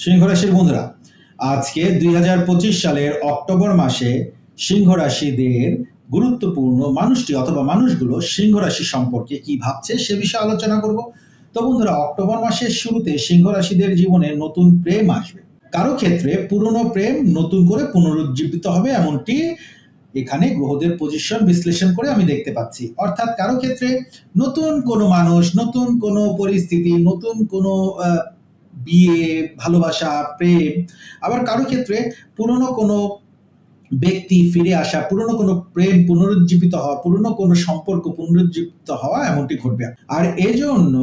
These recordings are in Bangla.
সিংহ রাশির বন্ধুরা, আজকে দুই হাজার পঁচিশ সালের অক্টোবর মাসে সিংহ রাশিদের গুরুত্বপূর্ণ মানুষটি অথবা মানুষগুলো সিংহ রাশি সম্পর্কে কি ভাবছে সে বিষয়ে আলোচনা করব। তো বন্ধুরা, অক্টোবর মাসের শুরুতে সিংহ রাশিদের জীবনে নতুন প্রেম আসবে। কারও ক্ষেত্রে পুরনো প্রেম নতুন করে পুনরুজ্জীবিত হবে এমনটি এখানে গ্রহদের পজিশন বিশ্লেষণ করে আমি দেখতে পাচ্ছি। অর্থাৎ কারও ক্ষেত্রে নতুন কোনো মানুষ, নতুন কোনো পরিস্থিতি, নতুন কোনো বিয়ে, ভালোবাসা, প্রেম। আবার কারও ক্ষেত্রে পুরনো কোনো ব্যক্তি ফিরে আসা, পুরনো কোনো প্রেম পুনরুজ্জীবিত হওয়া, পুরনো কোনো সম্পর্ক পুনরুজ্জীবিত হওয়া এমনটি ঘটবে। আর এজন্য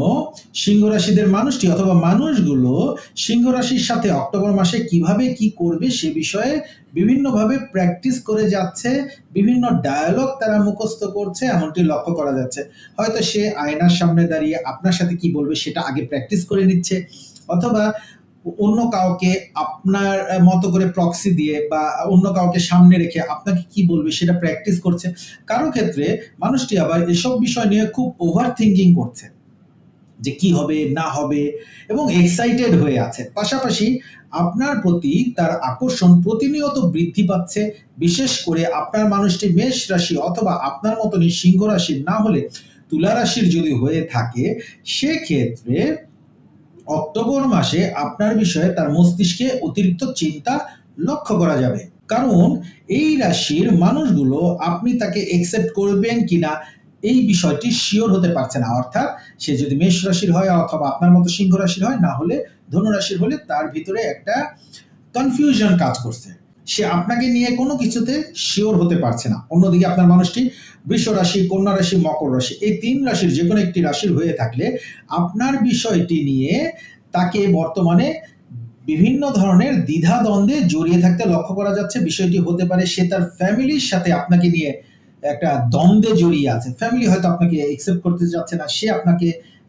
সিংহ রাশিদের মানুষটি অথবা মানুষগুলো সিংহ রাশির সাথে অক্টোবর মাসে কীভাবে কি করবে সে বিষয়ে বিভিন্নভাবে প্র্যাকটিস করে যাচ্ছে, বিভিন্ন ডায়ালগ তারা মুখস্থ করছে, এমনটি লক্ষ্য করা যাচ্ছে। হয়তো সে আয়নার সামনে দাঁড়িয়ে আপনার সাথে কি বলবে সেটা আগে প্র্যাকটিস করে নিচ্ছে। অথবা অন্য কাউকে আপনার মতো করে প্রক্সি দিয়ে বা অন্য কাউকে সামনে রেখে আপনাকে কি বলবে সেটা প্র্যাকটিস করছে। কারও ক্ষেত্রে মানুষটি আবার এসব বিষয় নিয়ে খুব ওভার থিঙ্কিং করছে যে কি হবে, না হবে এবং এক্সাইটেড হয়ে আছে। পাশাপাশি আপনার প্রতি তার আকর্ষণ প্রতিনিয়ত বৃদ্ধি পাচ্ছে। বিশেষ করে আপনার মানুষটি মেষ রাশি অথবা আপনার মতনই সিংহ রাশির না হলে তুলা রাশির যদি হয়ে থাকে, সেক্ষেত্রে অক্টোবর মাসে আপনার বিষয়ে তার মস্তিষ্কে অতিরিক্ত চিন্তা লক্ষ্য করা যাবে। কারণ এই রাশির মানুষগুলো আপনি তাকে একসেপ্ট করবেন কিনা, এই বিষয়টি শিওর হতে পারছে না। অর্থাৎ সে যদি মেষ রাশির হয় অথবা আপনার মতো সিংহ রাশির হয়, না হলে ধনু রাশির হলে তার ভিতরে একটা কনফিউশন কাজ করছে। সে আপনাকে নিয়ে কোনো কিছুতে শিওর হতে পারছে না। অন্যদিকে আপনার মানুষটি বৃষ রাশি, কন্যা রাশি, মকর রাশি, এই তিন রাশির যে কোনো একটি রাশির হয়ে থাকলে আপনার বিষয়টি নিয়ে তাকে বর্তমানে বিভিন্ন ধরনের দ্বিধা দ্বন্দ্বে জড়িয়ে থাকতে লক্ষ্য করা যাচ্ছে। বিষয়টি হতে পারে সে তার ফ্যামিলির সাথে আপনাকে নিয়ে একটা দ্বন্দ্বে জড়িয়ে আছে। ফ্যামিলি হয়তো আপনাকে একসেপ্ট করতে চাচ্ছে না, সে আপনাকে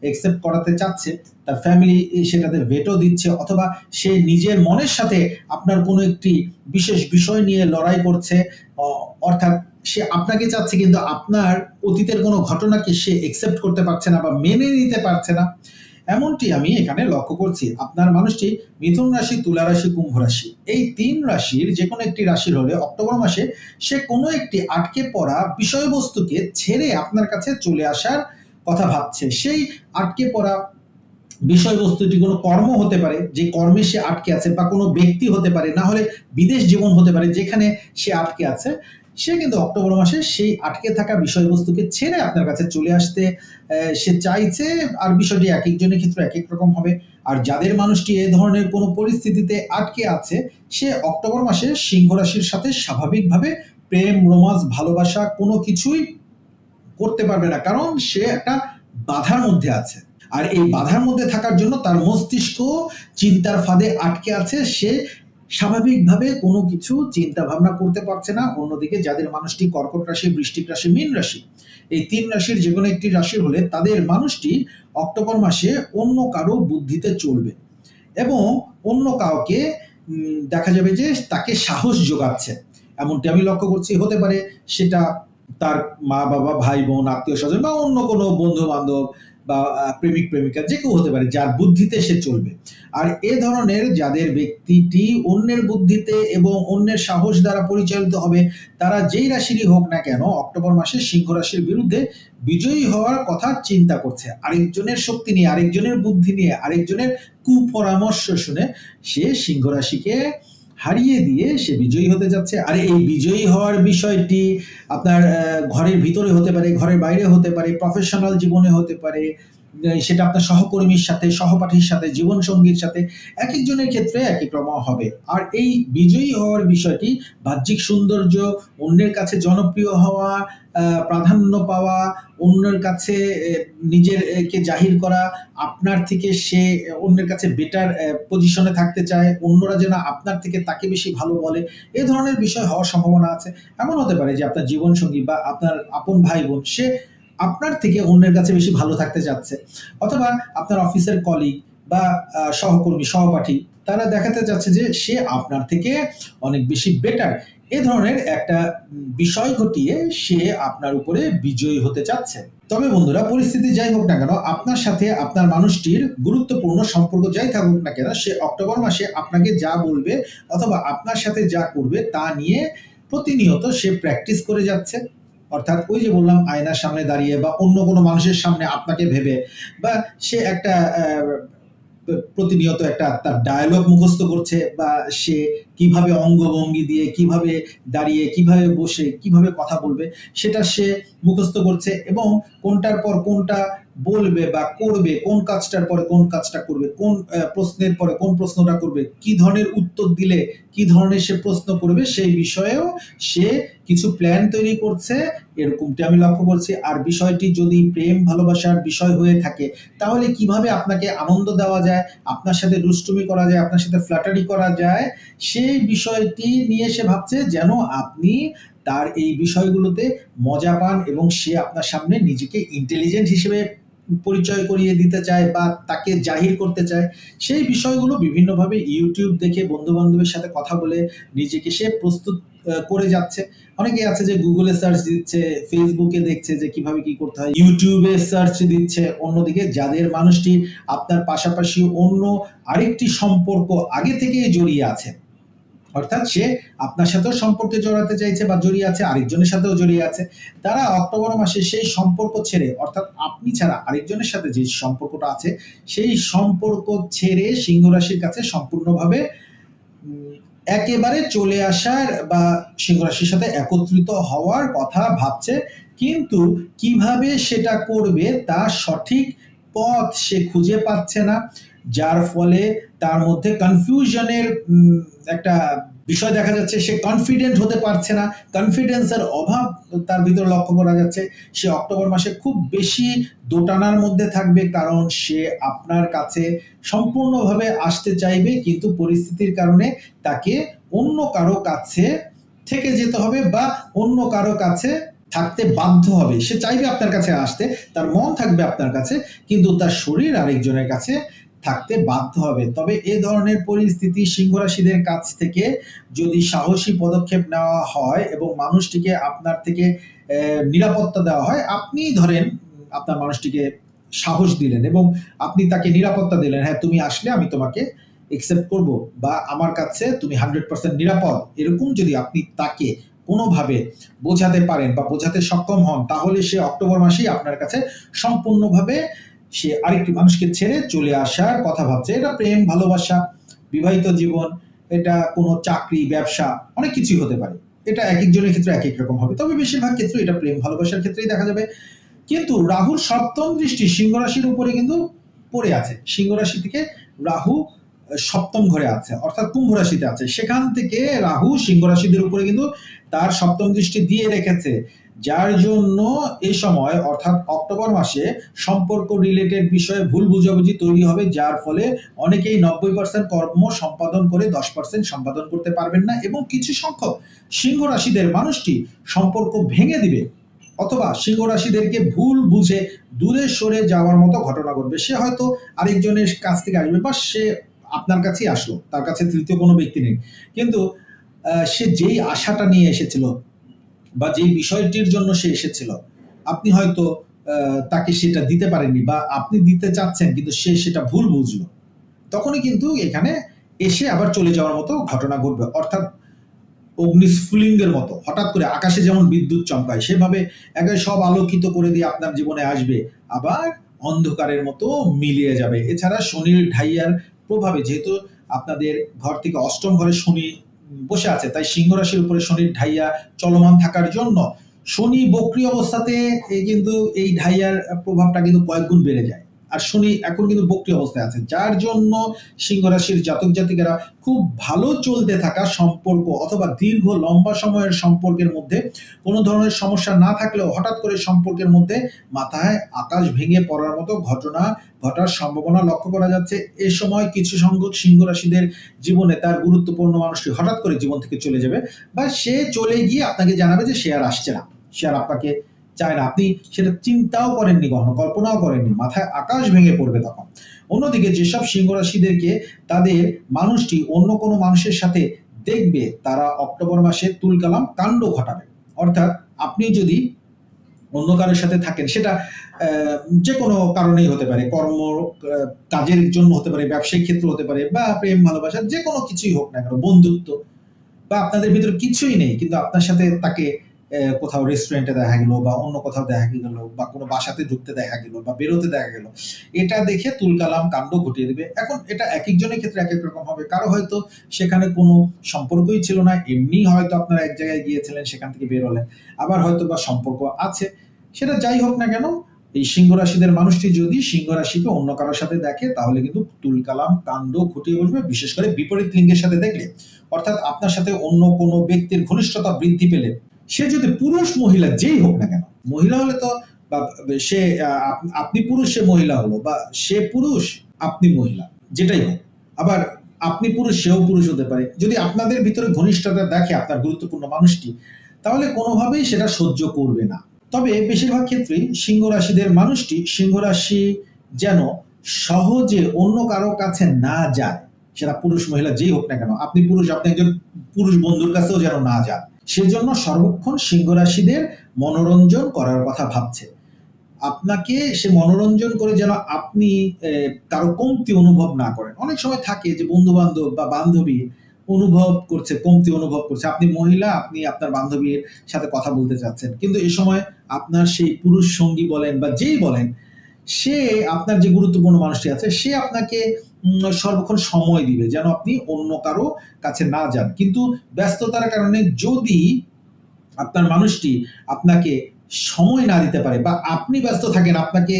একসেপ্ট করাতে চাচ্ছে তার ফ্যামিলি সেটাতে ভেটো দিচ্ছে, অথবা সে নিজের মনের সাথে আপনার কোনো একটি বিশেষ বিষয় নিয়ে লড়াই করছে অর্থাৎ সে আপনাকে চাচ্ছে কিন্তু আপনার অতীতের কোনো ঘটনাকে সে একসেপ্ট করতে পারছে না বা মেনে নিতে পারছে না। এমনটি আমি এখানে লক্ষ্য করছি। আপনার মানুষটি মিথুন রাশি, তুলা রাশি, কুম্ভ রাশি। এই তিন রাশির যে কোনো একটি রাশির হলে অক্টোবর মাসে সে কোনো একটি আটকে পড়া বিষয়বস্তুকে ছেড়ে আপনার কাছে চলে আসার কথা ভাবছে। সেই আটকে পড়া বিষয়বস্তুটি কোনো কর্ম হতে পারে, যে কর্মে সে আটকে আছে বা কোনো ব্যক্তি হতে পারে, না হলে বিদেশ জীবন হতে পারে, যেখানে সে আটকে আছে। সে কিন্তু অক্টোবর মাসে সেই আটকে থাকা বিষয়বস্তুকে ছেড়ে আপনার কাছে চলে আসতে সে চাইছে, আর বিষয়টি এক একজনের ক্ষেত্রে এক এক রকম হবে। আর যাদের মানুষটি এ ধরনের কোনো পরিস্থিতিতে আটকে আছে, সে অক্টোবর মাসে সিংহ রাশির সাথে স্বাভাবিকভাবে প্রেম, রোমান্স, ভালোবাসা কোনো কিছুই করতে পারবে না। কারণ সে একটা বাধার মধ্যে আছে। আর এই বাধার মধ্যে থাকার জন্য তার মস্তিষ্ক চিন্তার ফাঁদে আটকে আছে। সে স্বাভাবিকভাবে কোনো কিছু চিন্তা ভাবনা করতে পারছে না। অন্যদিকে যাদের মানুষটি কর্কট রাশি, বৃষ্টিক রাশি, মীন রাশি, এই তিন রাশির যে কোনো একটি রাশি হলে তাদের মানুষটি অক্টোবর মাসে অন্য কারও বুদ্ধিতে চলবে এবং অন্য কাউকে দেখা যাবে যে তাকে সাহস যোগাচ্ছে। এমনটি আমি লক্ষ্য করছি, হতে পারে সেটা তার মা, বাবা, ভাই, বোন, আত্মীয় স্বজন বা অন্য কোনো বন্ধু বান্ধব বা প্রেমিক, প্রেমিকা, যে কেউ হতে পারে, যার বুদ্ধিতে সে চলবে। আর এ ধরনের যাদের ব্যক্তিটি অন্যের বুদ্ধিতে এবং অন্যের সাহস দ্বারা পরিচালিত হবে, তারা যেই রাশিরই হোক না কেন, অক্টোবর মাসে সিংহ রাশির বিরুদ্ধে বিজয়ী হওয়ার কথা চিন্তা করছে। আরেকজনের শক্তি নিয়ে, আরেকজনের বুদ্ধি নিয়ে, আরেকজনের কুপরামর্শ শুনে সে সিংহ রাশিকে হারিয়ে দিয়ে সে বিজয়ী হতে যাচ্ছে। আর এই বিজয়ী হওয়ার বিষয়টি আপনার ঘরের ভিতরে হতে পারে, ঘরের বাইরে হতে পারে প্রফেশনাল জীবনে হতে পারে সেটা আপনার সহকর্মীর সাথে, সহপাঠীর সাথে জীবন সঙ্গীর সাথে এক একজনের ক্ষেত্রে এক এক হবে। আর এই বিজয়ী হওয়ার বিষয়টি বাহ্যিক সৌন্দর্য, অন্যের কাছে জনপ্রিয় হওয়া প্রাধান্য পাওয়া, অন্যের কাছে নিজের কে জাহির করা, আপনার থেকে সে অন্যের কাছে বেটার পজিশনে থাকতে চায়, অন্যরা যেন আপনার থেকে তাকে বেশি ভালো বলে, এ ধরনের বিষয় হওয়ার সম্ভাবনা আছে। এমন হতে পারে যে আপনার জীবন সঙ্গী বা আপনার আপন ভাই বোন সে আপনার থেকে অন্যের কাছে বেশি ভালো থাকতে চাচ্ছে অথবা আপনার অফিসের কলিগ বা সহকর্মী, সহপাঠী, তারা দেখাতে যাচ্ছে যে সে আপনার থেকে অনেক বেশি বেটার এ ধরনের একটা বিষয় ঘটিয়ে সে আপনার উপরে বিজয়ী হতে চাচ্ছে। তবে বন্ধুরা, পরিস্থিতি যাই হোক না কেন, আপনার সাথে আপনার মানুষটির গুরুত্বপূর্ণ সম্পর্ক যাই থাকুক না কেন, সে অক্টোবর মাসে আপনাকে যা বলবে অথবা আপনার সাথে যা করবে তা নিয়ে প্রতিনিয়ত সে প্র্যাকটিস করে যাচ্ছে। অর্থাৎ ওই যে বললাম, আয়নার সামনে দাঁড়িয়ে বা অন্য কোনো মানুষের সামনে আপনাকে ভেবে বা সে একটা প্রতিনিয়ত একটা তার ডায়লগ মুখস্থ করছে বা সে কীভাবে অঙ্গভঙ্গি দিয়ে কীভাবে দাঁড়িয়ে, কীভাবে বসে, কীভাবে কথা বলবে, সেটা সে মুখস্থ করছে এবং কোনটার পর কোনটা বলবে বা করবে, কোন কাজটার পরে কোন কাজটা করবে, কোন প্রশ্নের পরে কোন প্রশ্নটা করবে, কি ধরনের উত্তর দিলে, কি ধরনের সে প্রশ্ন করবে, সেই বিষয়েও সে কিছু প্ল্যান তৈরি করছে। এরকমটি আমি লক্ষ্য করছি। আর বিষয়টি যদি প্রেম, ভালোবাসার বিষয় হয়ে থাকে, তাহলে কীভাবে আপনাকে আনন্দ দেওয়া যায়, আপনার সাথে দুষ্টুমি করা যায়, আপনার সাথে ফ্ল্যাটারি করা যায়, সেই বিষয়টি নিয়ে সে ভাবছে যেন আপনি তার এই বিষয়গুলোতে মজা পান এবং সে আপনার সামনে নিজেকে ইন্টেলিজেন্ট হিসেবে পরিচয় করিয়ে দিতে চায় বা তাকে জাহির করতে চায়, সেই বিষয়গুলো বিভিন্নভাবে ইউটিউব দেখে বন্ধু বান্ধবের সাথে কথা বলে নিজেকে সে প্রস্তুত করে যাচ্ছে। অনেকে আছে যে গুগলে সার্চ দিচ্ছে ফেসবুকে দেখছে যে কীভাবে কি করতে হয় ইউটিউবে সার্চ দিচ্ছে। অন্যদিকে যাদের মানুষটি আপনার পাশাপাশি অন্য আরেকটি সম্পর্ক আগে থেকেই জড়িয়ে আছে অর্থাৎ সে আপনার সাথেও সম্পর্কে জড়াতে চাইছে বা জড়িয়ে আছে, আরেকজনের সাথেও জড়িয়ে আছে। তারা অক্টোবর মাসে সেই সম্পর্ক ছেড়ে, অর্থাৎ আপনি ছাড়া আরেকজনের সাথে যে সম্পর্কটা আছে, সেই সম্পর্ক ছেড়ে সিংহ রাশির কাছে সম্পূর্ণভাবে একেবারে চলে আসার বা সিংহ রাশির সাথে একত্রিত হওয়ার কথা ভাবছে, কিন্তু কীভাবে সেটা করবে তা সঠিক পথ সে খুঁজে পাচ্ছে না, যার ফলে তার মধ্যে কনফিউশনের একটা বিষয় দেখা যাচ্ছে, সে কনফিডেন্ট হতে পারছে না। কনফিডেন্সের অভাব তার ভিতরে লক্ষ্য করা যাচ্ছে। সে অক্টোবর মাসে খুব বেশি দোটানার মধ্যে থাকবে, কারণ সে আপনার কাছে সম্পূর্ণভাবে আসতে চাইবে, কিন্তু পরিস্থিতির কারণে তাকে অন্য কারও কাছে থেকে যেতে হবে বা অন্য কারও কাছে থাকতে বাধ্য হবে। সে চাইবে আপনার কাছে আসতে, তার মন থাকবে আপনার কাছে, কিন্তু তার শরীর আরেকজনের কাছে থাকতে বাধ্য হবে। তবে এ ধরনের পরিস্থিতি সিংহ রাশিদের কাছ থেকে যদি সাহসী পদক্ষেপ নেওয়া হয় এবং মানুষটিকে আপনার থেকে নিরাপত্তা দেওয়া হয়, আপনি ধরেন আপনার মানুষটিকে সাহস দিলেন এবং আপনি তাকে নিরাপত্তা দিলেন হ্যাঁ তুমি আসলে আমি তোমাকে একসেপ্ট করব বা আমার কাছে তুমি হান্ড্রেড পার্সেন্ট নিরাপদ। এরকম যদি আপনি তাকে কোনোভাবে বোঝাতে পারেন বা বোঝাতে সক্ষম হন, তাহলে সে অক্টোবর মাসেই আপনার কাছে সম্পূর্ণভাবে সে আরেকটি মানুষকে ছেড়ে চলে আসার কথা ভাবছে। এটা প্রেম, ভালোবাসা, বিবাহিত জীবন, এটা কোনো চাকরি, ব্যবসা, অনেক কিছুই হতে পারে। এটা এক একজনের ক্ষেত্রে এক এক রকম হবে। তবে বেশিরভাগ ক্ষেত্রে এটা প্রেম, ভালোবাসার ক্ষেত্রেই দেখা যাবে। কিন্তু রাহুর সপ্তম দৃষ্টি সিংহ রাশির উপরে কিন্তু পড়ে আছে। সিংহ রাশি থেকে রাহু সপ্তম ঘরে আছে, অর্থাৎ কুম্ভ রাশিতে আছে। সেখান থেকে রাহু সিংহ রাশিদের উপরে কিন্তু তার সপ্তম দৃষ্টি দিয়ে রেখেছে। যার জন্য এই সময়, অর্থাৎ অক্টোবর মাসে, সম্পর্ক রিলেটেড বিষয়ে ভুল বুঝাবুঝি তৈরি হবে, যার ফলে অনেকেই নব্বই পার্সেন্ট কর্ম সম্পাদন করে দশ পার্সেন্ট সম্পাদন করতে পারবেন না এবং কিছু সংখ্যক সিংহ রাশিদের মানুষটি সম্পর্ক ভেঙে দিবে অথবা সিংহ রাশিদেরকে ভুল বুঝে দূরে সরে যাওয়ার মতো ঘটনা ঘটবে। সে হয়তো আরেকজনের কাছ থেকে আসবে বা সে আপনার কাছেই আসলো, তার কাছে তৃতীয় কোনো ব্যক্তি নেই। কিন্তু সে যেই আশাটা নিয়ে এসেছিল বা যে বিষয়টির জন্য সে এসেছিল, আপনি হয়তো তাকে সেটা দিতে পারেননি বা আপনি দিতে চাচ্ছেন কিন্তু সে সেটা ভুল বুঝলো। তখনই কিন্তু এখানে এসে আবার চলে যাওয়ার মতো ঘটনা ঘটবে। অর্থাৎ অগ্নিস্ফুলিঙ্গের মতো, হঠাৎ করে আকাশে যেমন বিদ্যুৎ চমকায়, সেভাবে একেবারে সব আলোকিত করে দিয়ে আপনার জীবনে আসবে, আবার অন্ধকারের মতো মিলিয়ে যাবে। এছাড়া শনির ঢাইয়ার প্রভাবে যেহেতু আপনাদের ঘর থেকে অষ্টম ঘরে শনি বসে আছে। তাই সিংহ রাশির উপরে শনির ঢাইয়া চলমান থাকার জন্য শনি বক্রি অবস্থাতে কিন্তু এই ঢাইয়ার প্রভাবটা কিন্তু কয়েক গুণ বেড়ে যায়। আর শনি, এখন কিন্তু বক্রি অবস্থায় আছে। যার জন্য সিংহ রাশির জাতক জাতিকারা খুব ভালো চলতে থাকা সম্পর্ক অথবা দীর্ঘ লম্বা সময়ের সম্পর্কের মধ্যে কোনো ধরনের সমস্যা না থাকলেও হঠাৎ করে সম্পর্কের মধ্যে মাথায় আকাশ ভেঙে পড়ার মতো ঘটনা ঘটার সম্ভাবনা লক্ষ্য করা যাচ্ছে। এ সময় কিছু সংখ্যক সিংহ রাশিদের জীবনে তার গুরুত্বপূর্ণ মানুষটি হঠাৎ করে জীবন থেকে চলে যাবে বা সে চলে গিয়ে আপনাকে জানাবে যে সে আর আসছে না। সে আর আপনাকে চায় না। আপনি সেটা চিন্তাও করেননি কখনো, কল্পনাও করেননি। মাথায় আকাশ ভেঙে পড়বে তখন। অন্যদিকে যেসব সিংহ রাশিদেরকে তাদের মানুষটি অন্য কোনো মানুষের সাথে দেখবে, তারা অক্টোবর মাসে তুলকালাম কাণ্ড ঘটাবে। অর্থাৎ আপনি যদি অন্য কারোর সাথে থাকেন, সেটা যে কোনো কারণেই হতে পারে। কর্ম কাজের জন্য হতে পারে, ব্যবসায়িক ক্ষেত্র হতে পারে, বা প্রেম, ভালোবাসা, যে কোনো কিছুই হোক না কেন, বন্ধুত্ব, বা আপনাদের ভিতরে কিছুই নেই, কিন্তু আপনার সাথে তাকে কোথাও রেস্টুরেন্টে দেখা গেল বা অন্য কোথাও দেখা গেল বা কোনো বাসাতে ঢুকতে দেখা গেল বা বেরোতে দেখা গেল, এটা দেখে তুলকালাম কাণ্ড ঘটিয়ে দেবে। এখন এটা এক একজনের ক্ষেত্রে এক এক রকম হবে। কারও হয়তো সেখানে কোনো সম্পর্কই ছিল না এমনি হয়তো আপনারা এক জায়গায় গিয়েছিলেন, সেখান থেকে বের হলেন। আবার হয়তো বা সম্পর্ক আছে। সেটা যাই হোক না কেন, এই সিংহ রাশিদের মানুষটি যদি সিংহ রাশিকে অন্য কারোর সাথে দেখে, তাহলে কিন্তু তুলকালাম কাণ্ড ঘটিয়ে বসবে, বিশেষ করে বিপরীত লিঙ্গের সাথে দেখলে। অর্থাৎ আপনার সাথে অন্য কোনো ব্যক্তির ঘনিষ্ঠতা বৃদ্ধি পেলে সে যদি পুরুষ মহিলা যেই হোক না কেন, মহিলা হলে তো সে, আপনি পুরুষ, সে মহিলা হলো, বা সে পুরুষ, আপনি মহিলা, যেটাই হোক। আবার আপনি পুরুষ, সেও পুরুষ হতে পারে। যদি আপনাদের ভিতরে ঘনিষ্ঠতা দেখে আপনার গুরুত্বপূর্ণ মানুষটি, তাহলে কোনোভাবেই সেটা সহ্য করবে না। তবে বেশিরভাগ ক্ষেত্রেই সিংহ রাশিদের মানুষটি, সিংহ রাশি যেন সহজে অন্য কারও কাছে না যায়, সেটা পুরুষ, মহিলা যেই হোক না কেন, আপনি পুরুষ, আপনি একজন পুরুষ বন্ধুর কাছেও যেন না যান। সেজন্য সর্বক্ষণ সিংহ রাশিদের মনোরঞ্জন করার কথা ভাবছে। আপনাকে সে মনোরঞ্জন করে যেন আপনি কারও কমতি অনুভব না করেন। অনেক সময় থাকে যে বন্ধু বান্ধব বা বান্ধবী অনুভব করছে, কমতি অনুভব করছে। আপনি মহিলা, আপনি আপনার বান্ধবীর সাথে কথা বলতে চাচ্ছেন। কিন্তু এ সময় আপনার সেই পুরুষ সঙ্গী বলেন বা যেই বলেন সে আপনার যে গুরুত্বপূর্ণ মানুষটি আছে, সে আপনাকে সর্বক্ষণ সময় দিবে যেন আপনি অন্য কারও কাছে না যান। কিন্তু ব্যস্ততার কারণে যদি আপনার মানুষটি আপনাকে সময় না দিতে পারে বা আপনি ব্যস্ত থাকেন, আপনাকে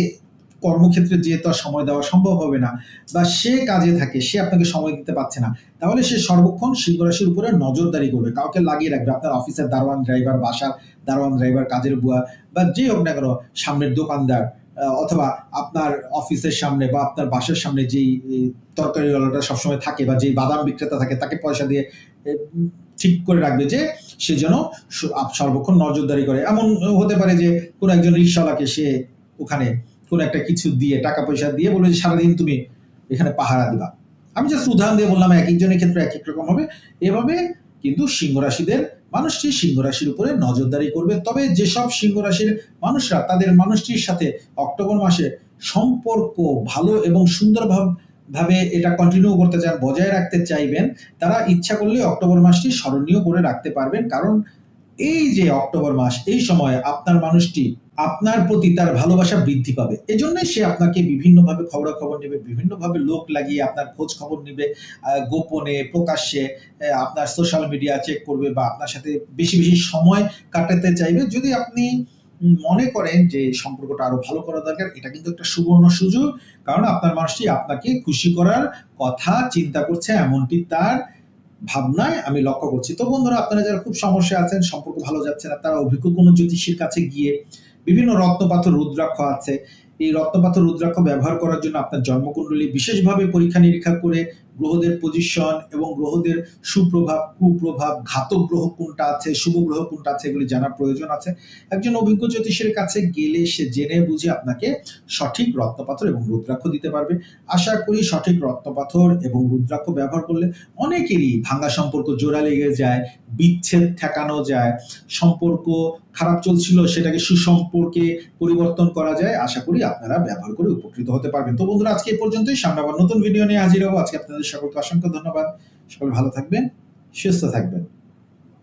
কর্মক্ষেত্রে যেহেতু আর সময় দেওয়া সম্ভব হবে না বা সে কাজে থাকে, সে আপনাকে সময় দিতে পারছে না, তাহলে সে সর্বক্ষণ সিংহ রাশির উপরে নজরদারি করবে, কাউকে লাগিয়ে রাখবে। আপনার অফিসের দারোয়ান, ড্রাইভার, বাসার দারোয়ান, ড্রাইভার, কাজের বুয়া বা যে হোক না কেন, সামনের দোকানদার অথবা আপনার অফিসের সামনে বা আপনার বাসার সামনে যেই তরকারিওয়ালাটা সবসময় থাকে বা যেই বাদাম বিক্রেতা থাকে, তাকে পয়সা দিয়ে ঠিক করে রাখবে যে সে যেন সর্বক্ষণ নজরদারি করে। এমন হতে পারে যে কোন একজন রিক্সাওয়ালাকে সে ওখানে কোন একটা কিছু দিয়ে, টাকা পয়সা দিয়ে বলবে যে, সারাদিন তুমি এখানে পাহারা দিবা। আমি জাস্ট উদাহরণ দিয়ে বললাম এক একজনের ক্ষেত্রে এক এক রকম হবে। এভাবে কিন্তু সিংহ রাশিদের মানুষটি সিংহ রাশির উপরে নজরদারি করবে। তবে যেসব সিংহ রাশির মানুষরা, তাদের মানুষটির সাথে অক্টোবর মাসে সম্পর্ক ভালো এবং সুন্দর ভাব- ভাবে এটা কন্টিনিউ করতে চান, বজায় রাখতে চাইবেন, তারা ইচ্ছা করলে অক্টোবর মাসটি স্মরণীয় করে রাখতে পারবেন। কারণ এই যে অক্টোবর মাস, এই সময় আপনার মানুষটি আপনার প্রতি তার ভালোবাসা বৃদ্ধি পাবে। এজন্যই সে আপনাকে বিভিন্নভাবে খবরাখবর নেবে, বিভিন্নভাবে লোক লাগিয়ে আপনার খোঁজ খবর নেবে গোপনে, প্রকাশ্যে আপনার সোশ্যাল মিডিয়া চেক করবে বা আপনার সাথে বেশি বেশি সময় কাটাতে চাইবে। যদি আপনি মনে করেন যে সম্পর্কটা আরও ভালো করা দরকার, এটা কিন্তু একটা সুবর্ণ সুযোগ, কারণ আপনার মানুষটি আপনাকে খুশি করার কথা চিন্তা করছে, এমনটি তার ভাবনায় আমি লক্ষ্য করছি। তো বন্ধুরা, আপনারা যারা খুব সমস্যা আছেন, সম্পর্ক ভালো যাচ্ছে না, তারা অভিজ্ঞ কোনো জ্যোতিষীর কাছে গিয়ে বিভিন্ন রত্নপাথর রুদ্রাক্ষ আছে। এই রত্নপাথর রুদ্রাক্ষ ব্যবহার করার জন্য আপনার জন্মকুণ্ডলী বিশেষভাবে পরীক্ষা নিরীক্ষা করে গ্রহদের পজিশন এবং গ্রহদের সুপ্রভাব, কুপ্রভাব, ঘাতক গ্রহ কোনটা আছে, শুভ গ্রহ কোনটা আছে এগুলি জানার প্রয়োজন আছে। একজন অভিজ্ঞ জ্যোতিষের কাছে গেলে সে জেনে বুঝে আপনাকে সঠিক রত্নপাথর এবং রুদ্রাক্ষ দিতে পারবে। আশা করি সঠিক রত্নপাথর এবং রুদ্রাক্ষ ব্যবহার করলে অনেকেরই ভাঙা সম্পর্ক জোড়া লেগে যায়, বিচ্ছেদ ঠেকানো যায়, সম্পর্ক খারাপ চলছিল সেটাকে সুসম্পর্কে পরিবর্তন করা যায়। আশা করি আপনারা ব্যবহার করে উপকৃত হতে পারবেন। তো বন্ধুরা, আজকে এই পর্যন্তই। সামনে আবার নতুন ভিডিও নিয়ে হাজির হব। আজকে আপনাদের সকলকে অসংখ্য ধন্যবাদ। সকল ভালো থাকবেন সুস্থ থাকবেন।